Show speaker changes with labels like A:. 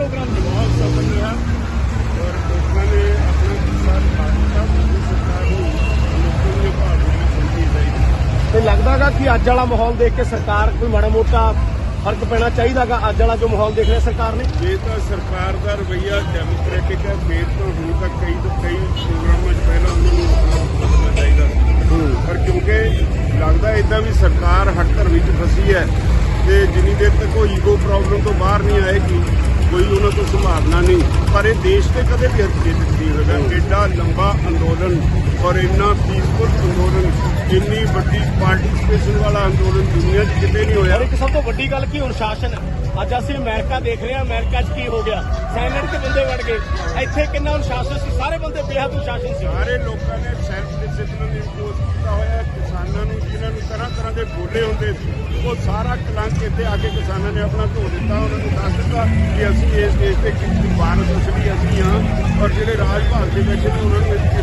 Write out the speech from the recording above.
A: Programme
B: बहुत सफल रहा और लोगों ने अपना किसान पाकिस्तान मोदी सरकार ਨੂੰ ਲੋਕਾਂ ਦੇ ਭਾਵਨਾ ਨੂੰ ਸਮਝੀ ਚਾਹੀਦੀ
A: ਤੇ ਲੱਗਦਾਗਾ ਕਿ ਅੱਜ ਵਾਲਾ ਮਾਹੌਲ ਦੇਖ ਕੇ ਸਰਕਾਰ ਕੋਈ ਮਾੜਾ ਮੋਟਾ ਫ਼ਰਕ ਪੈਣਾ ਚਾਹੀਦਾਗਾ ਅੱਜ ਵਾਲਾ ਜੋ ਮਾਹੌਲ ਦੇਖ ਰਿਹਾ ਸਰਕਾਰ ਨੇ?
B: ਜੇ ਤਾਂ ਸਰਕਾਰ ਦਾ ਰਵਈਆ ਡੈਮੋਕ੍ਰੈਟਿਕ ਹੈ ਫੇਰ ਤੋਂ ਹੁਣ ਤੱਕ ਕਈ ਤੋਂ ਕਈ ਪ੍ਰੋਗਰਾਮਾਂ 'ਚ ਪਹਿਲਾਂ ਉਹਨਾਂ ਨੂੰ ਸਮਝਣਾ ਚਾਹੀਦਾ। ਪਰ ਕਿਉਂਕਿ ਲੱਗਦਾ ਇਦਾਂ ਵੀ ਸਰਕਾਰ ਹੱਕਰ ਵਿੱਚ ਫਸੀ ਹੈ ਤੇ ਜਿੰਨੀ ਦੇਰ ਤੱਕ ਉਹ ਈਗੋ ਪ੍ਰੋਬਲਮ ਤੋਂ ਬਾਹਰ ਨਹੀਂ ਆਏਗੀ ਤੋਂ ਸੰਭਾਵਨਾ ਨਹੀਂ। ਪਰ ਇਹ ਦੇਸ਼ ਤੇ ਕਦੇ ਵੀ ਹਰਕਤ ਨਹੀਂ ਹੋਵੇਗਾ। ਐਡਾ ਲੰਬਾ ਅੰਦੋਲਨ ਔਰ ਇੰਨਾ ਪੀਸਫੁਲ ਅੰਦੋਲਨ ਇੰਨੀ ਵੱਡੀ ਪਾਰਟਿਸਿਪੇਸ਼ਨ ਵਾਲਾ ਅੰਦੋਲਨ ਦੁਨੀਆ 'ਚ ਕਿਤੇ ਨਹੀਂ ਹੋਇਆ। ਇੱਕ
A: ਸਭ ਤੋਂ ਵੱਡੀ ਗੱਲ ਕੀ ਅਨੁਸ਼ਾਸਨ ਅੱਜ ਅਸੀਂ ਅਮਰੀਕਾ ਦੇਖ ਰਹੇ ਹਾਂ ਅਮਰੀਕਾ 'ਚ ਕੀ ਹੋ ਗਿਆ? ਸੈਨੇਟ 'ਚ ਬੰਦੇ ਵੜ ਗਏ। ਇੱਥੇ ਕਿੰਨਾ ਅਨੁਸ਼ਾਸਨ ਸੀ? ਸਾਰੇ ਬੰਦੇ ਬੇਹੱਦ ਅਨੁਸ਼ਾਸਨ ਸੀ। ਸਾਰੇ
B: ਲੋਕਾਂ ਨੇ ਸੈਲਫ ਡਿਸਪਲਿਨ ਇੰਪੋਜ਼ ਨੂੰ ਤਰ੍ਹਾਂ ਹੁੰਦੇ ਸੀ, ਉਹ ਸਾਰਾ ਕਲੰਕ ਇੱਥੇ ਆ ਕੇ ਕਿਸਾਨਾਂ ਨੇ ਆਪਣਾ ਧੋ ਦਿੱਤਾ, ਉਹਨਾਂ ਨੂੰ ਦੱਸ ਦਿੱਤਾ ਕਿ ਅਸੀਂ ਇਸ ਦੇਸ਼ ਦੇ ਕਿਸੇ ਭਾਰਤ ਅਸਲੀ ਅਸੀਂ ਹਾਂ, ਔਰ ਜਿਹੜੇ ਰਾਜ ਭਾਗ ਦੇ ਵਿੱਚ ਨੇ, ਉਹਨਾਂ ਨੂੰ ਇਹ